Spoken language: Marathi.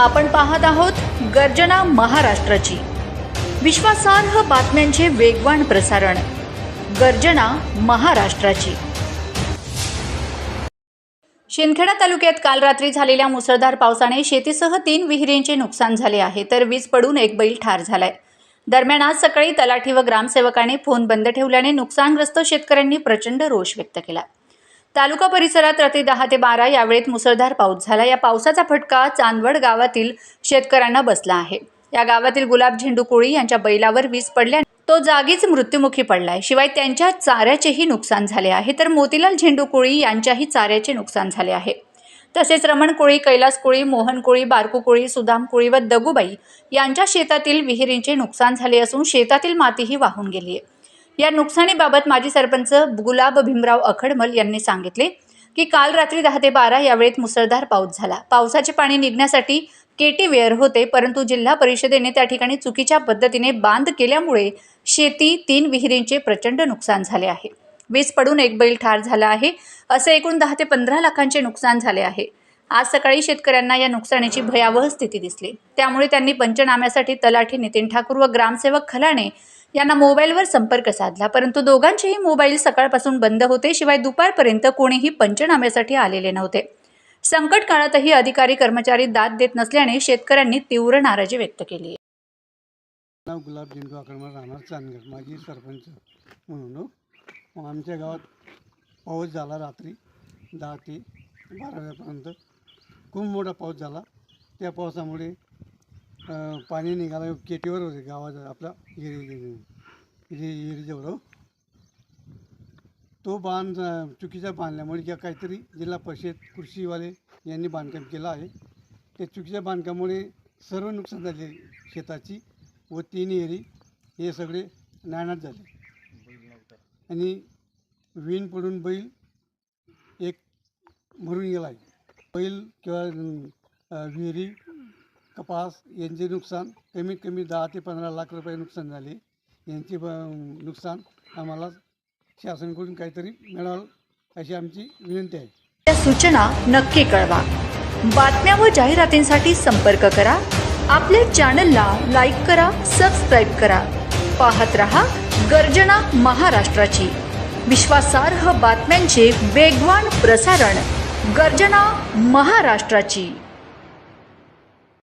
आपण पाहत आहोत गर्जना महाराष्ट्राची. विश्वासार्ह बातम्यांचे वेगवान प्रसारण. गर्जना महाराष्ट्राची. शिंदखेडा तालुक्यात काल रात्री झालेल्या मुसळधार पावसाने शेतीसह तीन विहिरींचे नुकसान झाले आहे तर वीज पडून एक बैल ठार झालाय. दरम्यान आज सकाळी तलाठी व ग्रामसेवकाने फोन बंद ठेवल्याने नुकसानग्रस्त शेतकऱ्यांनी प्रचंड रोष व्यक्त केला. तालुका परिसरात रात्री दहा ते बारा या वेळेत मुसळधार पाऊस झाला. या पावसाचा फटका चांदवड गावातील शेतकऱ्यांना बसला आहे. या गावातील गुलाब झेंडू कोळी यांच्या बैलावर वीज पडल्या. तो जागीच मृत्युमुखी पडलाय. शिवाय त्यांच्या चाऱ्याचेही नुकसान झाले आहे. तर मोतीलाल झेंडू कोळी यांच्याही चाऱ्याचे नुकसान झाले आहे. तसेच रमण कोळी कैलास कोळी मोहन कोळी बारकू कोळी सुदाम कोळी व दगुबाई यांच्या शेतातील विहिरींचे नुकसान झाले असून शेतातील मातीही वाहून गेली आहे. या नुकसानीबाबत माजी सरपंच गुलाब भीमराव अखडमल यांनी सांगितले की काल रात्री दहा ते बारा या वेळेत मुसळधार पाऊस झाला. पावसाचे पाणी निघण्यासाठी केटी वेअर होते परंतु जिल्हा परिषदेने त्या ठिकाणी चुकीच्या पद्धतीने बांध केल्यामुळे शेती तीन विहिरींचे प्रचंड नुकसान झाले आहे. वीज पडून एक बैल ठार झाला आहे असे एकूण दहा ते पंधरा लाखांचे नुकसान झाले आहे. आज सकाळी शेतकऱ्यांना या नुकसानीची भयावह स्थिती दिसली. त्यामुळे त्यांनी पंचनाम्यासाठी तलाठी नितीन ठाकूर व ग्रामसेवक खलाणे यांना मोबाईलवर संपर्क साधला परंतु दोघांचेही मोबाईल सकाळपासून बंद होते शिवाय दुपारपर्यंत कोणीही पंचनाम्यासाठी आलेले नव्हते. संकट काळातही अधिकारी कर्मचारी दाद देत नसल्याने शेतकऱ्यांनी तीव्र नाराजी व्यक्त केली. नाव गुलाब झेंडू आकडमा राहणार चांदगड माझी सरपंच म्हणून हो. आमच्या गावात पाऊस झाला रात्री दहा ते बारा वाजेपर्यंत खूप मोठा पाऊस झाला. त्या पावसामुळे पाणी निघालं केटीवर होते गावाचा आपला हिरी हिरीजवळ हो. तो बांध चुकीचा बांधल्यामुळे किंवा काहीतरी जिल्हा परिषद कृषीवाले यांनी बांधकाम केलं आहे. त्या चुकीच्या बांधकामामुळे सर्व नुकसान झाले शेताची व तीन एरी हे सगळे नायनाट झाले. आणि विण पडून बैल एक मरून गेला आहे. बैल किंवा विहिरी कपास यांचे नुकसान कमीत कमी दहा ते पंधरा लाख रुपये नुकसान झाले. यांचे ब- नुकसान आम्हाला शासनाकडून काहीतरी मिळावं अशी आमची विनंती आहे. त्या सूचना नक्की कळवा. बातम्या व जाहिरातींसाठी संपर्क करा. आपल्या चॅनलला लाईक करा सबस्क्राईब करा. पाहत रहा गर्जना महाराष्ट्राची. विश्वासार्ह बातम्यांचे वेगवान प्रसारण गर्जना महाराष्ट्राची.